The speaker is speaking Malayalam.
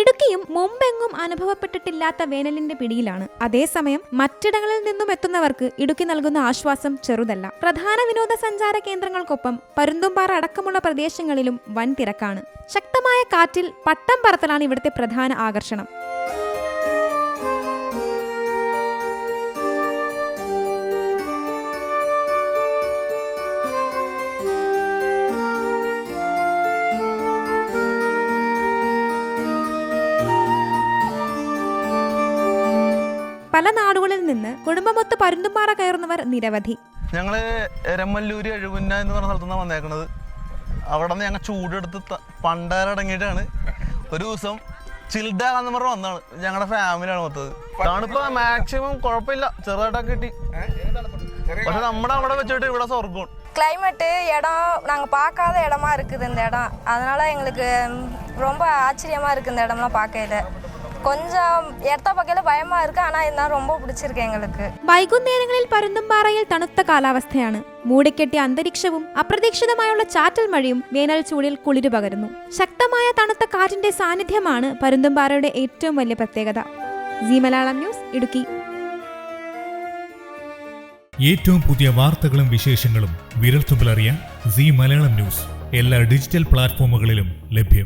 ഇടുക്കിയും മുമ്പെങ്ങും അനുഭവപ്പെട്ടിട്ടില്ലാത്ത വേനലിന്റെ പിടിയിലാണ്. അതേസമയം മറ്റിടങ്ങളിൽ നിന്നും എത്തുന്നവർക്ക് ഇടുക്കി നൽകുന്ന ആശ്വാസം ചെറുതല്ല. പ്രധാന വിനോദസഞ്ചാര കേന്ദ്രങ്ങൾക്കൊപ്പം പരുന്തുംപാറ അടക്കമുള്ള പ്രദേശങ്ങളിലും വൻ തിരക്കാണ്. ശക്തമായ കാറ്റിൽ പട്ടം പറത്തലാണ് ഇവിടുത്തെ പ്രധാന ആകർഷണം. പല നാടുകളിൽ നിന്ന് കുടുംബമൊത്ത് പരുന്തുംപാറ കയറുന്നവർ നിരവധി ഞങ്ങൾ എരമല്ലൂര് എഴുപുന്ന എന്ന് പറഞ്ഞ സ്ഥലത്തു നിന്നാണ് വന്നേക്കണത് അവിടെ നിന്ന് ഞങ്ങൾ ചൂടെടുത്ത് ത- പണ്ടാരടങ്ങിയിട്ടാണ് ഒരു ദിവസം ചിൽഡാകാന്ന് പറഞ്ഞ് വന്നാണ് ഞങ്ങളുടെ ഫാമിലിയാണ് മൊത്തത് തണുപ്പ് മാക്സിമം കുഴപ്പമില്ല ചെറുതായിട്ടൊക്കെ കിട്ടി പക്ഷെ നമ്മുടെ അവിടെ വെച്ചിട്ട് ഇവിടെ സ്വർഗം கிளைமேட்டு இடம் நாங்கள் பார்க்காத இடமா இருக்குது இந்த இடம் அதனால எங்களுக்கு ம், ரொம்ப ஆச்சரியமா இருக்குது இந்த இடம்லாம் பார்க்கையில கொஞ்சம் இடத்த பார்க்கையில பயமா இருக்கு ஆனால் இருந்தாலும் ரொம்ப பிடிச்சிருக்கு எங்களுக்கு വൈകുന്നേരങ്ങളിൽ പരുന്തുംപാറയിൽ തണുത്ത കാലാവസ്ഥയാണ് മൂടിക്കെട്ടിയ അന്തരീക്ഷവും അപ്രതീക്ഷിതമായുള്ള ചാറ്റൽ മഴയും വേനൽ ചൂടിൽ കുളിരു പകരുന്നു ശക്തമായ തണുത്ത കാറ്റിന്റെ സാന്നിധ്യമാണ് പരുന്തുംപാറയുടെ ഏറ്റവും വലിയ പ്രത്യേകത ജി മലയാളം ന്യൂസ് ഇടുക്കി ഏറ്റവും പുതിയ വാർത്തകളും വിശേഷങ്ങളും വിരൽത്തുമ്പിലറിയാൻ സി മലയാളം ന്യൂസ് എല്ലാ ഡിജിറ്റൽ പ്ലാറ്റ്ഫോമുകളിലും ലഭ്യം